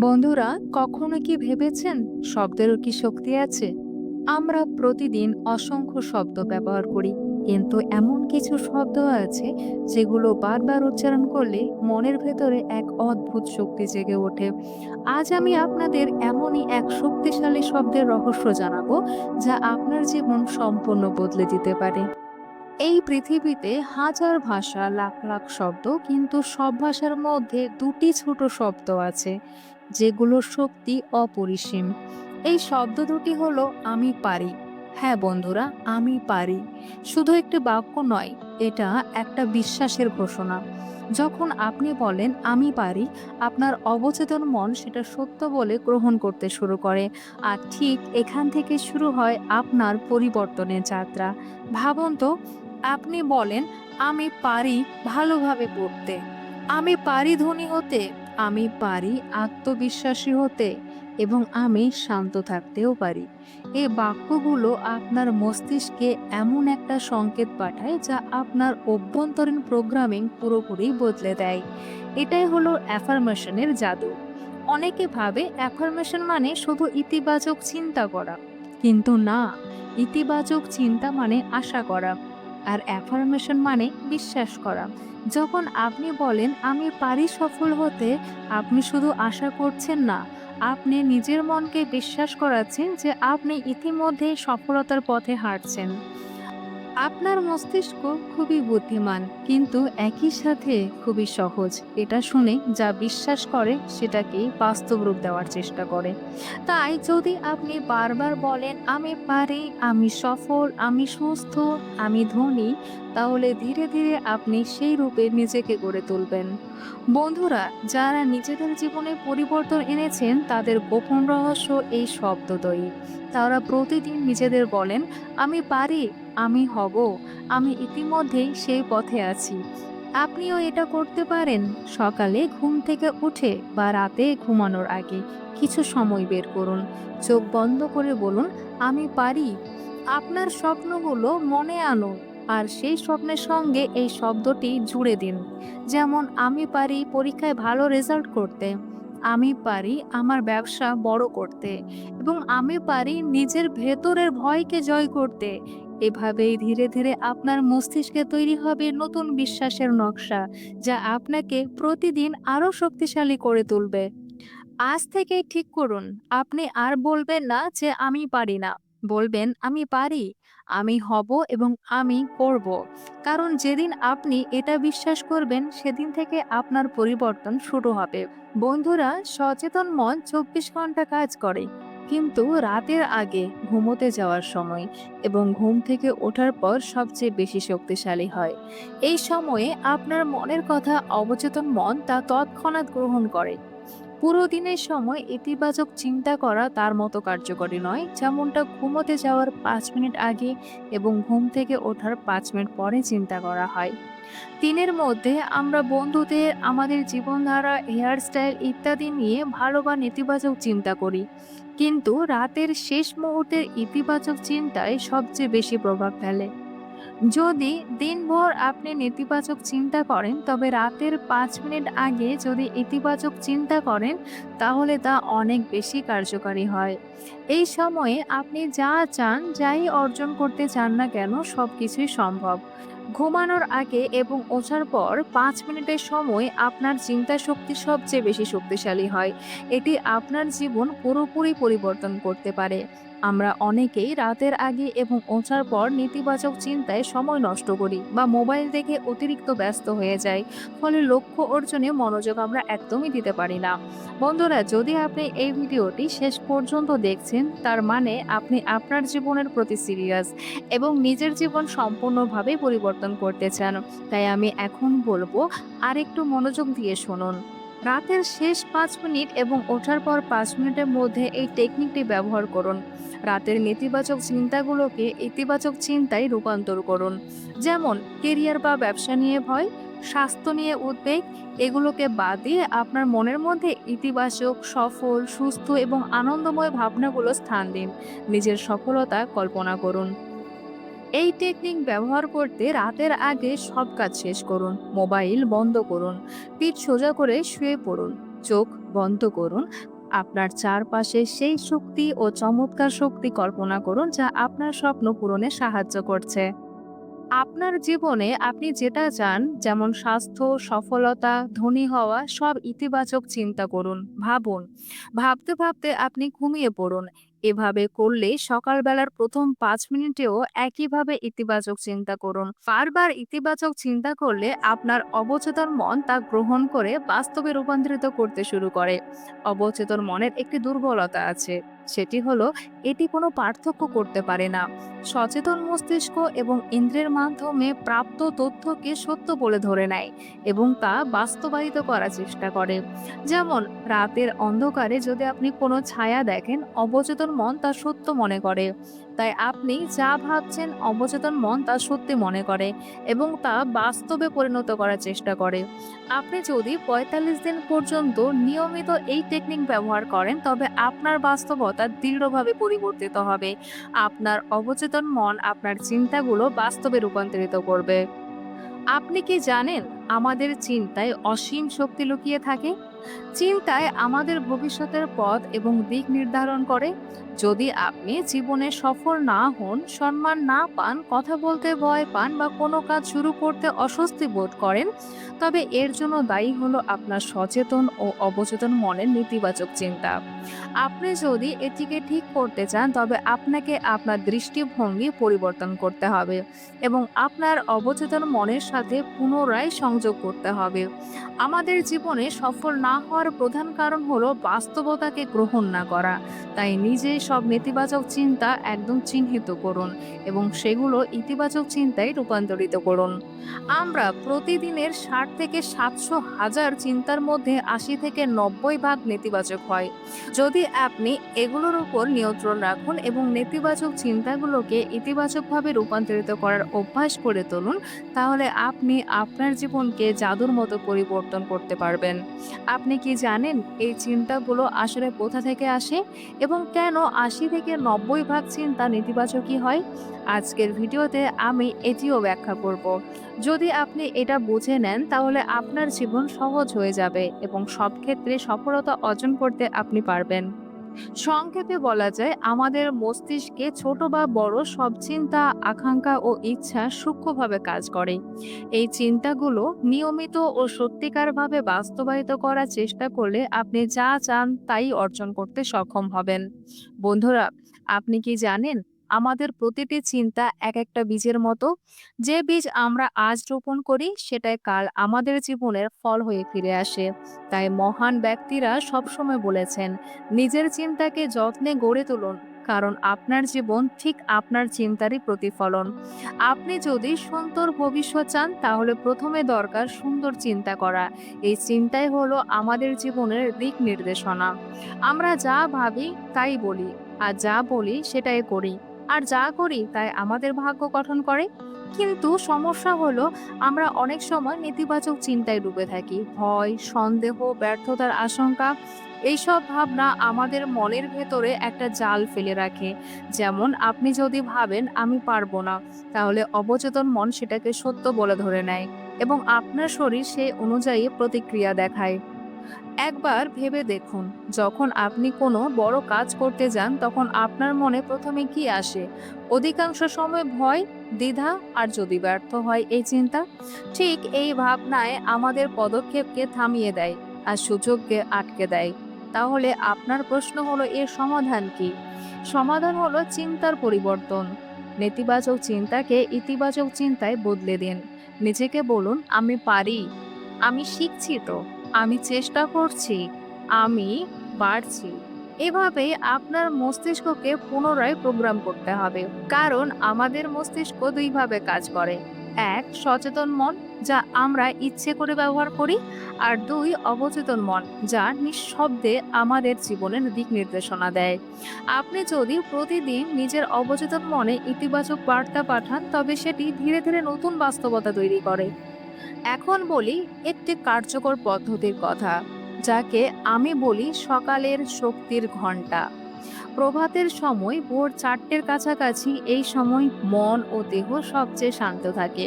বন্ধুরা, কখনো কি ভেবেছেন শব্দেরও কি শক্তি আছে? আমরা প্রতিদিন অসংখ্য শব্দ ব্যবহার করি, কিন্তু এমন কিছু শব্দ আছে যেগুলো বারবার উচ্চারণ করলে মনের ভেতরে এক অদ্ভুত শক্তি জেগে ওঠে। আজ আমি আপনাদের এমনই এক শক্তিশালী শব্দের রহস্য জানাব যা আপনার জীবন সম্পূর্ণ বদলে দিতে পারে। এই পৃথিবীতে হাজার ভাষা, লাখ লাখ শব্দ, কিন্তু সব ভাষার মধ্যে দুটি ছোট শব্দ আছে যেগুলোর শক্তি অপরিসীম। এই শব্দ দুটি হলো, আমি পারি। হ্যাঁ বন্ধুরা, আমি পারি। শুধু একটি বাক্য নয়, এটা একটা বিশ্বাসের ঘোষণা। যখন আপনি বলেন, আমি পারি, আপনার অবচেতন মন সেটা সত্য বলে গ্রহণ করতে শুরু করে। আর ঠিক এখান থেকে শুরু হয় আপনার পরিবর্তনের যাত্রা। ভাবুন তো আপনি বলেন, আমি পারি ভালোভাবে পড়তে। আমি পারি ধনী হতে, আমি পারি আত্মবিশ্বাসী হতে, এবং আমি শান্ত থাকতেও পারি। এই বাক্যগুলো আপনার মস্তিষ্কে এমন একটা সংকেত পাঠায় যা আপনার অভ্যন্তরীণ প্রোগ্রামিং পুরোপুরি বদলে দেয়। এটাই হলো অ্যাফার্মেশনের জাদু। অনেকে ভাবে অ্যাফার্মেশন মানে শুধু ইতিবাচক চিন্তা করা, কিন্তু না, ইতিবাচক চিন্তা মানে আশা করা। আর অ্যাফার্মেশন মানে বিশ্বাস করা। যখন আপনি বলেন, আমি পারি সফল হতে আপনি শুধু আশা করছেন না। আপনি নিজের মনকে বিশ্বাস করাচ্ছেন যে আপনি ইতিমধ্যে সফলতার পথে হাঁটছেন। আপনার মস্তিষ্ক খুবই বুদ্ধিমান, কিন্তু একই সাথে খুবই সহজ। এটা শুনে যা বিশ্বাস করে সেটাকে বাস্তব রূপ দেওয়ার চেষ্টা করে। তাই যদি আপনি বারবার বলেন, আমি পারি, আমি সফল, আমি সুস্থ, আমি ধনী তাহলে ধীরে ধীরে আপনি সেই রূপে নিজেকে গড়ে তুলবেন। বন্ধুরা, যারা নিজেদের জীবনে পরিবর্তন এনেছেন, তাদের গোপন রহস্য এই শব্দদ্বয়ী। তারা প্রতিদিন নিজেদের বলেন, আমি পারি, আমি হব, আমি ইতিমধ্যেই সেই পথে আছি। আপনিও এটা করতে পারেন। সকালে ঘুম থেকে উঠে বা রাতে ঘুমানোর আগে কিছু সময় বের করুন। চোখ বন্ধ করে বলুন, আমি পারি। আপনার স্বপ্নগুলো মনে আনুন আর সেই স্বপ্নের সঙ্গে এই শব্দটি জুড়ে দিন। যেমন, আমি পারি পরীক্ষায় ভালো রেজাল্ট করতে, আমি পারি আমার ব্যবসা বড় করতে, এবং আমি পারি নিজের ভেতরের ভয়কে জয় করতে। এভাবেই ধীরে ধীরে আপনার মস্তিষ্কে তৈরি হবে নতুন বিশ্বাসের নকশা, যা আপনাকে প্রতিদিন আরও শক্তিশালী করে তুলবে। আজ থেকে ঠিক করুন, আপনি আর বলবেন না যে আমি পারি না। বলবেন, আমি পারি। আমি হব এবং আমি করব। কারণ যেদিন আপনি এটা বিশ্বাস করবেন, সেদিন থেকে আপনার পরিবর্তন শুরু হবে। বন্ধুরা, সচেতন মন চব্বিশ ঘণ্টা কাজ করে। কিন্তু রাতের আগে ঘুমোতে যাওয়ার সময় এবং ঘুম থেকে ওঠার পর সবচেয়ে বেশি শক্তিশালী হয়। এই সময়ে আপনার মনের কথা অবচেতন মন তা তৎক্ষণাৎ গ্রহণ করে। পুরো দিনের সময় ইতিবাচক চিন্তা করা তার মতো কার্যকরী নয়। যেমনটা ঘুমোতে যাওয়ার পাঁচ মিনিট আগে এবং ঘুম থেকে ওঠার পাঁচ মিনিট পরে চিন্তা করা হয়। দিনের মধ্যে আমরা বন্ধুদের, আমাদের জীবনধারা, হেয়ারস্টাইল ইত্যাদি নিয়ে ভালো বা নেতিবাচক চিন্তা করি। কিন্তু রাতের শেষ মুহূর্তের ইতিবাচক চিন্তায় সবচেয়ে বেশি প্রভাব ফেলে। যদি দিনভর আপনি নেতিবাচক চিন্তা করেন, তবে রাতের পাঁচ মিনিট আগে যদি ইতিবাচক চিন্তা করেন, তাহলে তা অনেক বেশি কার্যকারী হয়। এই সময়ে আপনি যা চান, যাই অর্জন করতে চান না কেন সব কিছুই সম্ভব। ঘুমানোর আগে এবং ওঠার পর পাঁচ মিনিটের সময় আপনার চিন্তা শক্তি সবচেয়ে বেশি শক্তিশালী হয়। এটি আপনার জীবন পুরোপুরি পরিবর্তন করতে পারে। আমরা অনেকেই রাতের আগে এবং ওঠার পর নেতিবাচক চিন্তায় সময় নষ্ট করি বা মোবাইল দেখে অতিরিক্ত ব্যস্ত হয়ে যাই, ফলে লক্ষ্য অর্জনে মনোযোগ আমরা একদমই দিতে পারি না। বন্ধুরা, যদি আপনি এই ভিডিওটি শেষ পর্যন্ত দেখছেন, তার মানে আপনি আপনার জীবনের প্রতি সিরিয়াস এবং নিজের জীবন সম্পূর্ণভাবে পরিবর্তন করতে চান। তাই আমি এখন বলব আর একটু মনোযোগ দিয়ে শুনুন। রাতের শেষ পাঁচ মিনিট এবং ওঠার পর পাঁচ মিনিটের মধ্যে এই টেকনিকটি ব্যবহার করুন। রাতের নেতিবাচক চিন্তাগুলোকে ইতিবাচক চিন্তায় রূপান্তর করুন। যেমন কেরিয়ার বা ব্যবসা নিয়ে ভয়, স্বাস্থ্য নিয়ে উদ্বেগ, এগুলোকে বাদ দিয়ে আপনার মনের মধ্যে ইতিবাচক, সফল, সুস্থ এবং আনন্দময় ভাবনাগুলো স্থান দিন। নিজের সফলতা কল্পনা করুন। এই টেকনিক ব্যবহার করতে রাতের আগে সব কাজ শেষ করুন মোবাইল বন্ধ করুন, পিঠ সোজা করে শুয়ে পড়ুন, চোখ বন্ধ করুন, আপনার চারপাশে সেই শক্তি ও চমৎকার শক্তি কল্পনা করুন যা আপনার স্বপ্ন পূরণে সাহায্য করছে। আপনার জীবনে আপনি যেটা চান, যেমন স্বাস্থ্য, সফলতা, ধনী হওয়া, সব ইতিবাচক চিন্তা করুন, ভাবুন। ভাবতে ভাবতে আপনি ঘুমিয়ে পড়ুন এভাবে করলে সকালবেলার প্রথম পাঁচ মিনিটেও একইভাবে ইতিবাচক চিন্তা করুন। বারবার ইতিবাচক চিন্তা করলে আপনার অবচেতন মন তা গ্রহণ করে বাস্তবে রূপান্তরিত করতে শুরু করে। অবচেতন মনের একটি দুর্বলতা আছে। সেটি হলো, এটি কোনো পার্থক্য করতে পারে না। সচেতন মস্তিষ্ক এবং ইন্দ্রের মাধ্যমে প্রাপ্ত তথ্যকে সত্য বলে ধরে নেয় এবং তা বাস্তবায়িত করার চেষ্টা করে। যেমন, রাতের অন্ধকারে যদি আপনি কোনো ছায়া দেখেন, অবচেতন মন তা সত্য মনে করে। তাই আপনি যা ভাবছেন, অবচেতন মন তা সত্যি মনে করে এবং তা বাস্তবে পরিণত করার চেষ্টা করে। আপনি যদি পঁয়তাল্লিশ দিন পর্যন্ত নিয়মিত এই টেকনিক ব্যবহার করেন, তবে আপনার বাস্তবতা দৃঢ়ভাবে পরিবর্তিত হবে। আপনার অবচেতন মন আপনার চিন্তাগুলো বাস্তবে রূপান্তরিত করবে। আপনি কি জানেন আমাদের চিন্তায় অসীম শক্তি লুকিয়ে থাকে? চিন্তায় আমাদের ভবিষ্যতের পথ এবং দিক নির্ধারণ করে। যদি আপনি জীবনে সফল না হন, সম্মান না পান, কথা বলতে ভয় পান বা কোনো কাজ শুরু করতে অস্বস্তি বোধ করেন, তবে এর জন্য দায়ী হলো আপনার সচেতন ও অবচেতন মনের নেতিবাচক চিন্তা। আপনি যদি এটিকে ঠিক করতে চান, তবে আপনাকে আপনার দৃষ্টিভঙ্গি পরিবর্তন করতে হবে এবং আপনার অবচেতন মনের সাথে পুনরায় সংযোগ করতে হবে। আমাদের জীবনে সফল না হওয়ার প্রধান কারণ হলো বাস্তবতাকে গ্রহণ না করা। তাই নিজে সব নেতিবাচক চিন্তা একদম চিহ্নিত করুন এবং সেগুলো ইতিবাচক চিন্তায় রূপান্তরিত করুন। আমরা প্রতিদিনের ষাট থেকে সাতশো হাজার চিন্তার মধ্যে আশি থেকে নব্বই ভাগ নেতিবাচক হয়। যদি আপনি এগুলোর উপর নিয়ন্ত্রণ রাখুন এবং নেতিবাচক চিন্তাগুলোকে ইতিবাচকভাবে রূপান্তরিত করার অভ্যাস করে তুলুন, তাহলে আপনি আপনার জীবনকে জাদুর মতো পরিবর্তন করতে পারবেন। আপনি কি জানেন এই চিন্তাগুলো আসলে কোথা থেকে আসে এবং কেন আশি থেকে নব্বই ভাগ চিন্তা নেতিবাচকই হয়? আজকের ভিডিওতে আমি এটিও ব্যাখ্যা করব। যদি আপনি এটা বুঝে নেন, তাহলে আপনার জীবন সহজ হয়ে যাবে এবং সব ক্ষেত্রে সফলতা অর্জন করতে আপনি পারবেন। সংক্ষেপে বলা যায়, আমাদের মস্তিষ্কে ছোট বা বড় সব চিন্তা, আকাঙ্ক্ষা ও ইচ্ছা সূক্ষ্মভাবে কাজ করে। এই চিন্তাগুলো নিয়মিত ও সত্যিকারভাবে বাস্তবায়িত করার চেষ্টা করলে আপনি যা চান তাই অর্জন করতে সক্ষম হবেন। বন্ধুরা, আপনি কি জানেন আমাদের প্রতিটি চিন্তা এক একটা বীজের মতো। যে বীজ আমরা আজ রোপণ করি, সেটাই কাল আমাদের জীবনের ফল হয়ে ফিরে আসে। তাই মহান ব্যক্তিরা সবসময় বলেছেন, নিজের চিন্তাকে যত্নে গড়ে তুলুন, কারণ আপনার জীবন ঠিক আপনার চিন্তারই প্রতিফলন। আপনি যদি সুন্দর ভবিষ্যৎ চান, তাহলে প্রথমে দরকার সুন্দর চিন্তা করা। এই চিন্তাই হলো আমাদের জীবনের দিক নির্দেশনা। আমরা যা ভাবি, তাই বলি, আর যা বলি, সেটাই করি। আর যা করি তাই আমাদের ভাগ্য গঠন করে। কিন্তু সমস্যা হলো আমরা অনেক সময় নেতিবাচক চিন্তায় ডুবে থাকি। ভয়, সন্দেহ, ব্যর্থতার আশঙ্কা, এইসব ভাবনা আমাদের মনের ভেতরে একটা জাল ফেলে রাখে। যেমন, আপনি যদি ভাবেন, আমি পারব না তাহলে অবচেতন মন সেটাকে সত্য বলে ধরে নেয় এবং আপনার শরীর সেই অনুযায়ী প্রতিক্রিয়া দেখায়। একবার ভেবে দেখুন, যখন আপনি কোনো বড় কাজ করতে যান, তখন আপনার মনে প্রথমে কি আসে? অধিকাংশ সময় ভয়, দ্বিধা আর যদি ব্যর্থ হয় এই চিন্তা? ঠিক এই ভাবনায় আমাদের পদক্ষেপকে থামিয়ে দেয় আর সুযোগকে আটকে দেয়। তাহলে আপনার প্রশ্ন হলো, এর সমাধান কি? সমাধান হলো চিন্তার পরিবর্তন। নেতিবাচক চিন্তাকে ইতিবাচক চিন্তায় বদলে দিন। নিজেকে বলুন, আমি পারি, আমি শিখছি তো। আমি চেষ্টা করছি, আমি বাড়ছি। এভাবে আপনার মস্তিষ্ককে পুনরায় প্রোগ্রাম করতে হবে। কারণ আমাদের মস্তিষ্ক দুইভাবে কাজ করে। এক, সচেতন মন, যা আমরা ইচ্ছে করে ব্যবহার করি। আর দুই, অবচেতন মন, যা নিঃশব্দে আমাদের জীবনের দিক নির্দেশনা দেয়। আপনি যদি প্রতিদিন নিজের অবচেতন মনে ইতিবাচক বার্তা পাঠান, তবে সেটি ধীরে ধীরে নতুন বাস্তবতা তৈরি করে। এখন বলি একটি কার্যকর পদ্ধতির কথা, যাকে আমি বলি সকালের শক্তির ঘণ্টা প্রভাতের সময় ভোর চারটের কাছাকাছি এই সময় মন ও দেহ সবচেয়ে শান্ত থাকে।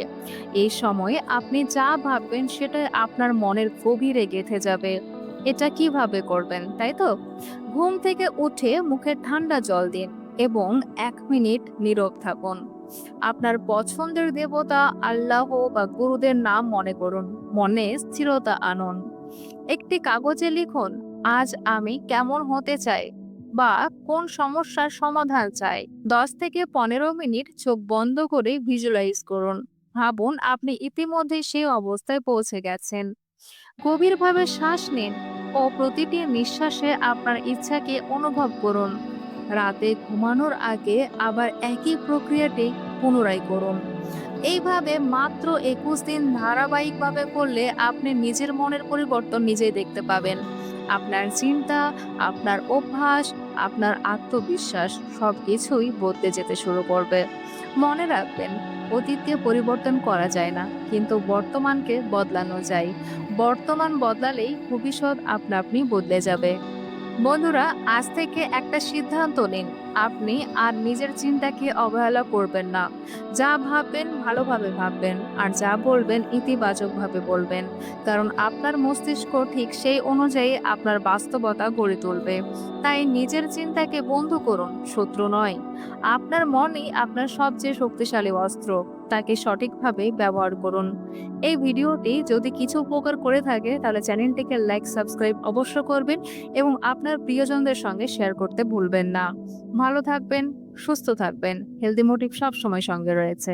এই সময়ে আপনি যা ভাববেন সেটা আপনার মনের গভীরে গেঁথে যাবে। এটা কীভাবে করবেন, তাই তো? ঘুম থেকে উঠে মুখে ঠান্ডা জল দিন এবং এক মিনিট নীরব থাকুন। আপনার পছন্দের দেবতা আল্লাহ বা গুরুদের নাম মনে করুন। মনে স্থিরতা আনুন। একটি কাগজে লিখুন, আজ আমি কেমন হতে চাই বা কোন সমস্যার সমাধান চাই? দশ থেকে পনেরো মিনিট চোখ বন্ধ করে ভিজুয়ালাইজ করুন। ভাবুন, আপনি ইতিমধ্যে সেই অবস্থায় পৌঁছে গেছেন। গভীরভাবে শ্বাস নিন ও প্রতিটি নিঃশ্বাসে আপনার ইচ্ছাকে অনুভব করুন। রাতে ঘুমানোর আগে আবার একই প্রক্রিয়াটি পুনরায় করুন। এইভাবে মাত্র একুশ দিন ধারাবাহিকভাবে করলে আপনি নিজের মনের পরিবর্তন নিজেই দেখতে পাবেন। আপনার চিন্তা, আপনার অভ্যাস, আপনার আত্মবিশ্বাস সব কিছুই বদলে যেতে শুরু করবে। মনে রাখবেন, অতীতকে পরিবর্তন করা যায় না, কিন্তু বর্তমানকে বদলানো যায়। বর্তমান বদলালেই ভবিষ্যৎ আপনা আপনি বদলে যাবে। বন্ধুরা, আজ থেকে একটা সিদ্ধান্ত নিন। আপনি আর নিজের চিন্তাকে অবহেলা করবেন না। যা ভাববেন, ভালোভাবে ভাববেন। আর যা বলবেন, ইতিবাচকভাবে বলবেন। কারণ আপনার মস্তিষ্ক ঠিক সেই অনুযায়ী আপনার বাস্তবতা গড়ে তুলবে। তাই নিজের চিন্তাকে বন্ধু করুন, শত্রু নয়। আপনার মনই আপনার সবচেয়ে শক্তিশালী অস্ত্র। তাকে সঠিকভাবে ব্যবহার করুন। এই ভিডিওটি যদি কিছু উপকার করে থাকে, তাহলে চ্যানেলটিকে লাইক সাবস্ক্রাইব অবশ্য করবেন এবং আপনার প্রিয়জনদের সঙ্গে শেয়ার করতে ভুলবেন না। ভালো থাকবেন, সুস্থ থাকবেন। হেলদি মোটিভ সবসময় সঙ্গে রয়েছে।